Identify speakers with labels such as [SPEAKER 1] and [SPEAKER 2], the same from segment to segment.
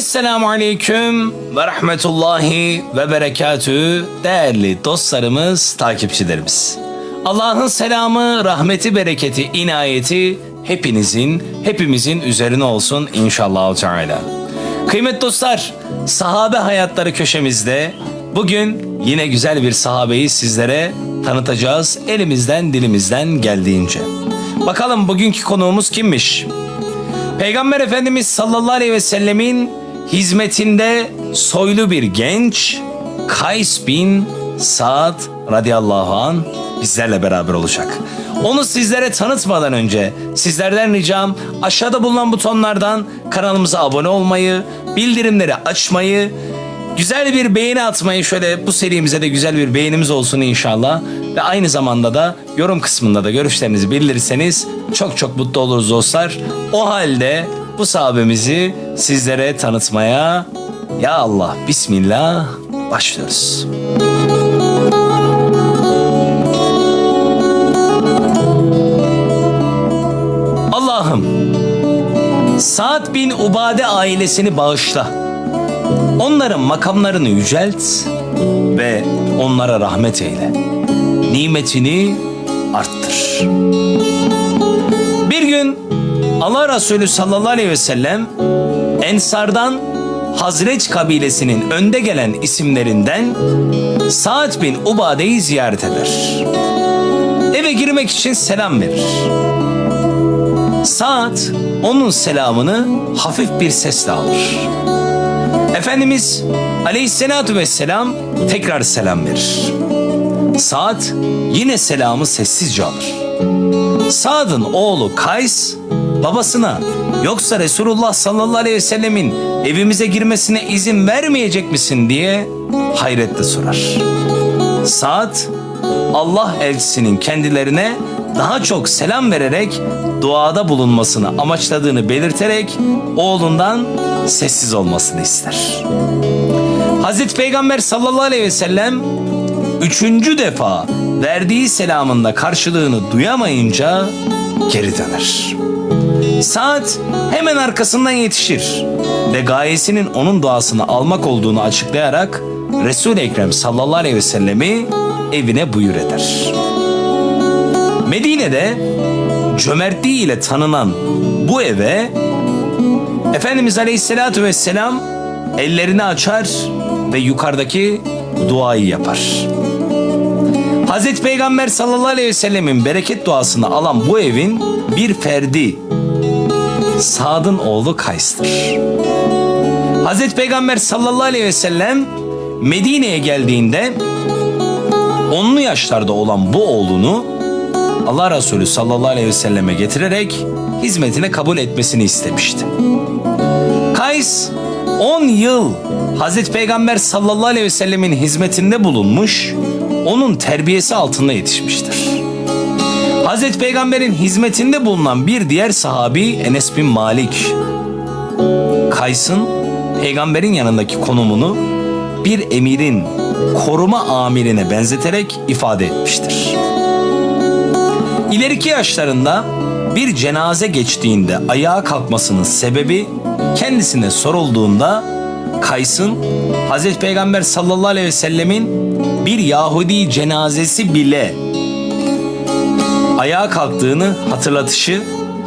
[SPEAKER 1] Esselamu Aleyküm ve Rahmetullahi ve Berekatü değerli dostlarımız, takipçilerimiz. Allah'ın selamı, rahmeti, bereketi, inayeti hepinizin, hepimizin üzerine olsun inşallah Teala. Kıymetli dostlar, sahabe hayatları köşemizde bugün yine güzel bir sahabeyi sizlere tanıtacağız elimizden dilimizden geldiğince. Bakalım bugünkü konuğumuz kimmiş? Peygamber Efendimiz sallallahu aleyhi ve sellemin hizmetinde soylu bir genç Kays bin Saad radıyallahu an bizlerle beraber olacak. Onu sizlere tanıtmadan önce sizlerden ricam aşağıda bulunan butonlardan kanalımıza abone olmayı, bildirimleri açmayı, güzel bir beğeni atmayı şöyle bu serimize de güzel bir beğenimiz olsun inşallah. Ve aynı zamanda da yorum kısmında da görüşlerinizi bildirirseniz çok çok mutlu oluruz dostlar. O halde bu sahabemizi sizlere tanıtmaya ya Allah Bismillah başlıyoruz. Allah'ım Sa'd bin Ubade ailesini bağışla. Onların makamlarını yücelt ve onlara rahmet eyle. Nimetini arttır. Bir gün Allah Resulü sallallahu aleyhi ve sellem Ensardan Hazreç kabilesinin önde gelen isimlerinden Sa'd bin Ubade'yi ziyaret eder. Eve girmek için selam verir. Sa'd onun selamını hafif bir sesle alır. Efendimiz aleyhissalatu vesselam tekrar selam verir. Sa'd yine selamı sessizce alır. Sa'd'ın oğlu Kays babasına yoksa Resulullah sallallahu aleyhi ve sellemin evimize girmesine izin vermeyecek misin diye hayretle sorar. Sa'd Allah elçisinin kendilerine daha çok selam vererek duada bulunmasını amaçladığını belirterek oğlundan sessiz olmasını ister. Hazreti Peygamber sallallahu aleyhi ve sellem üçüncü defa verdiği selamında karşılığını duyamayınca geri döner. Saat hemen arkasından yetişir ve gayesinin onun duasını almak olduğunu açıklayarak Resul-i Ekrem sallallahu aleyhi ve sellemi evine buyur eder. Medine'de cömertliği ile tanınan bu eve Efendimiz Aleyhisselatü Vesselam ellerini açar ve yukarıdaki duayı yapar. Hazreti Peygamber sallallahu aleyhi ve sellemin bereket duasını alan bu evin bir ferdi Sad'ın oğlu Kays'tır. Hazreti Peygamber sallallahu aleyhi ve sellem Medine'ye geldiğinde onlu yaşlarda olan bu oğlunu Allah Resulü sallallahu aleyhi ve selleme getirerek hizmetine kabul etmesini istemişti. Kays 10 yıl Hazreti Peygamber sallallahu aleyhi ve sellemin hizmetinde bulunmuş, onun terbiyesi altında yetişmiştir. Hazreti Peygamber'in hizmetinde bulunan bir diğer sahabi Enes bin Malik, Kays'ın peygamberin yanındaki konumunu bir emirin koruma amirine benzeterek ifade etmiştir. İleriki yaşlarında bir cenaze geçtiğinde ayağa kalkmasının sebebi kendisine sorulduğunda Kays'ın Hazreti Peygamber sallallahu aleyhi ve sellemin bir Yahudi cenazesi bile ayağa kalktığını hatırlatışı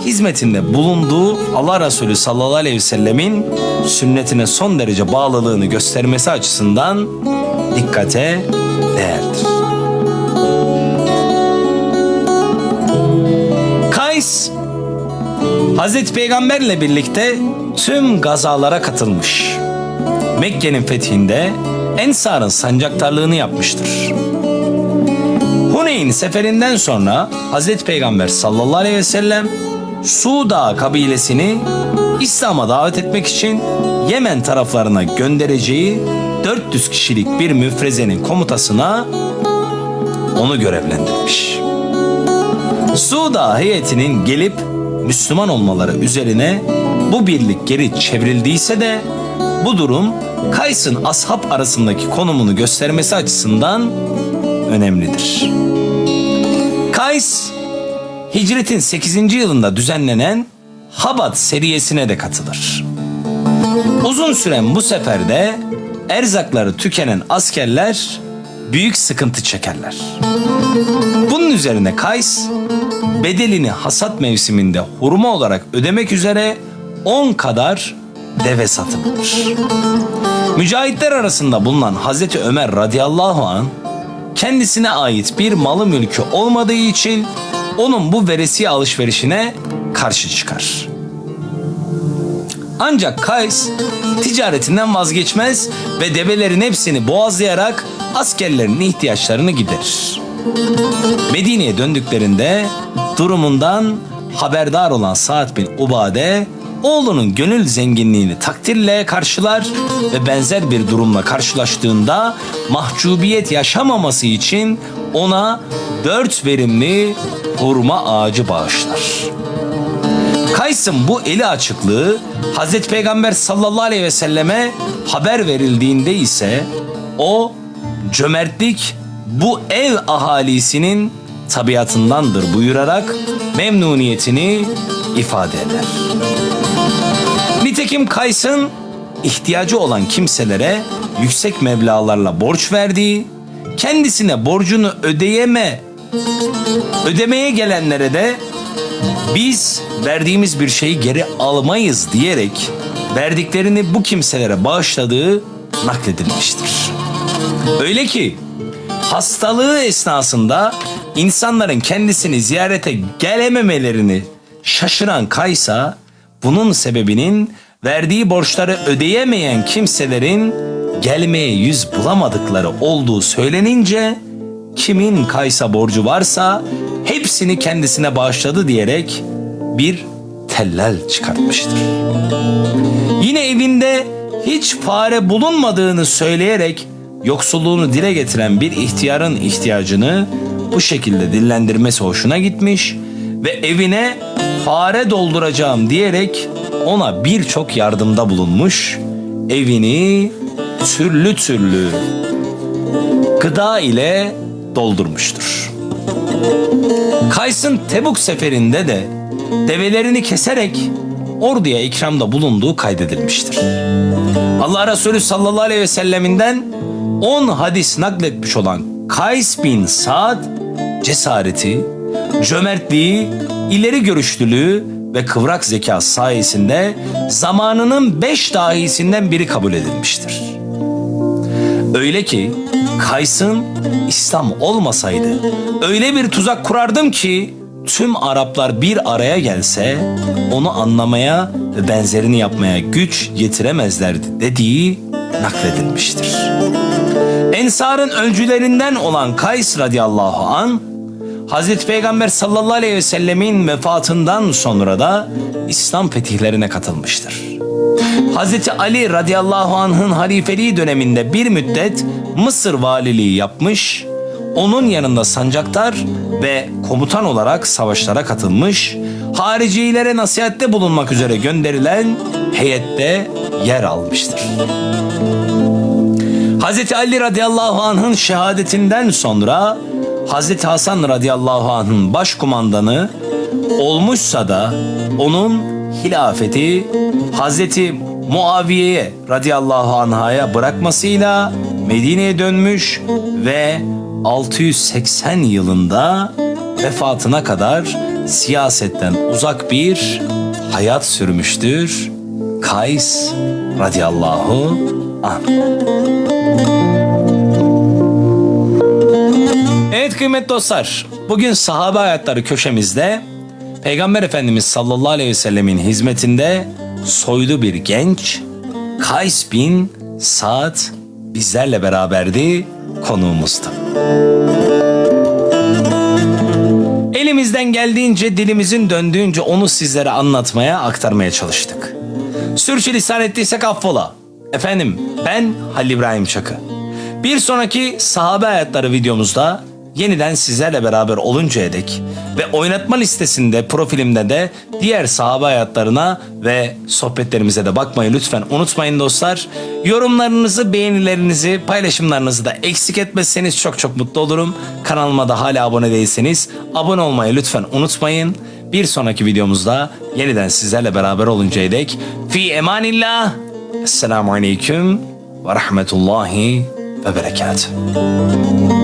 [SPEAKER 1] hizmetinde bulunduğu Allah Resulü sallallahu aleyhi ve sellemin sünnetine son derece bağlılığını göstermesi açısından dikkate değerdir. Kays Hazreti Peygamberle birlikte tüm gazalara katılmış. Mekke'nin fethinde Ensar'ın sancaktarlığını yapmıştır. Huneyn seferinden sonra Hazreti Peygamber sallallahu aleyhi ve sellem Suda kabilesini İslam'a davet etmek için Yemen taraflarına göndereceği 400 kişilik bir müfrezenin komutasına onu görevlendirmiş. Suda heyetinin gelip Müslüman olmaları üzerine bu birlik geri çevrildiyse de bu durum Kays'ın ashab arasındaki konumunu göstermesi açısından önemlidir. Kays, Hicret'in 8. yılında düzenlenen Habat seriyesine de katılır. Uzun süren bu seferde erzakları tükenen askerler büyük sıkıntı çekerler. Bunun üzerine Kays bedelini hasat mevsiminde hurma olarak ödemek üzere 10 kadar deve satın alır. Mücahitler arasında bulunan Hazreti Ömer radıyallahu an kendisine ait bir malı mülkü olmadığı için onun bu veresiye alışverişine karşı çıkar. Ancak Kays ticaretinden vazgeçmez ve develerin hepsini boğazlayarak askerlerin ihtiyaçlarını giderir. Medine'ye döndüklerinde durumundan haberdar olan Sa'd bin Ubade oğlunun gönül zenginliğini takdirle karşılar ve benzer bir durumla karşılaştığında mahcubiyet yaşamaması için ona dört verimli hurma ağacı bağışlar. Kays'ın bu eli açıklığı Hazreti Peygamber sallallahu aleyhi ve selleme haber verildiğinde ise o cömertlik bu ev ahalisinin tabiatındandır buyurarak memnuniyetini ifade eder. Nitekim Kays'ın ihtiyacı olan kimselere yüksek meblalarla borç verdiği, kendisine borcunu ödeyeme, ödemeye gelenlere de biz verdiğimiz bir şeyi geri almayız diyerek verdiklerini bu kimselere bağışladığı nakledilmiştir. Öyle ki hastalığı esnasında insanların kendisini ziyarete gelememelerini şaşıran Kaysa bunun sebebinin verdiği borçları ödeyemeyen kimselerin gelmeye yüz bulamadıkları olduğu söylenince kimin Kaysa borcu varsa hepsini kendisine bağışladı diyerek bir tellal çıkartmıştır. Yine evinde hiç fare bulunmadığını söyleyerek yoksulluğunu dile getiren bir ihtiyarın ihtiyacını bu şekilde dillendirmesi hoşuna gitmiş ve evine fare dolduracağım diyerek ona birçok yardımda bulunmuş. Evini türlü türlü gıda ile doldurmuştur. Kays'ın Tebuk seferinde de develerini keserek orduya ikramda bulunduğu kaydedilmiştir. Allah Resulü sallallahu aleyhi ve selleminden 10 hadis nakletmiş olan Kays bin Saad cesareti, cömertliği, ileri görüşlülüğü ve kıvrak zeka sayesinde zamanının beş dahisinden biri kabul edilmiştir. Öyle ki Kays'ın İslam olmasaydı öyle bir tuzak kurardım ki tüm Araplar bir araya gelse onu anlamaya ve benzerini yapmaya güç yetiremezlerdi dediği nakledilmiştir. Ensar'ın öncülerinden olan Kays radıyallahu an Hazreti Peygamber sallallahu aleyhi ve sellemin vefatından sonra da İslam fetihlerine katılmıştır. Hazreti Ali radıyallahu anh'ın halifeliği döneminde bir müddet Mısır valiliği yapmış, onun yanında sancaktar ve komutan olarak savaşlara katılmış, haricilere nasihatte bulunmak üzere gönderilen heyette yer almıştır. Hazreti Ali radıyallahu anh'ın şehadetinden sonra Hazreti Hasan radıyallahu anh'ın başkumandanı olmuşsa da onun hilafeti Hazreti Muaviye'ye radıyallahu anh'a bırakmasıyla Medine'ye dönmüş ve 680 yılında vefatına kadar siyasetten uzak bir hayat sürmüştür. Kays radıyallahu anh. Evet kıymetli dostlar, bugün sahabe hayatları köşemizde Peygamber Efendimiz sallallahu aleyhi ve sellemin hizmetinde soylu bir genç Kays bin Saad bizlerle beraberdi, konuğumuzdu. Elimizden geldiğince, dilimizin döndüğünce onu sizlere anlatmaya, aktarmaya çalıştık. Sürçülisan ettiysek affola. Efendim ben Halil İbrahim Çakı. Bir sonraki sahabe hayatları videomuzda yeniden sizlerle beraber oluncaya dek ve oynatma listesinde profilimde de diğer sahabe hayatlarına ve sohbetlerimize de bakmayı lütfen unutmayın dostlar. Yorumlarınızı, beğenilerinizi, paylaşımlarınızı da eksik etmezseniz çok çok mutlu olurum. Kanalıma da hala abone değilseniz abone olmayı lütfen unutmayın. Bir sonraki videomuzda yeniden sizlerle beraber oluncaya dek fi emanillah Esselamu Aleyküm ve Rahmetullahi ve Berekatuhu.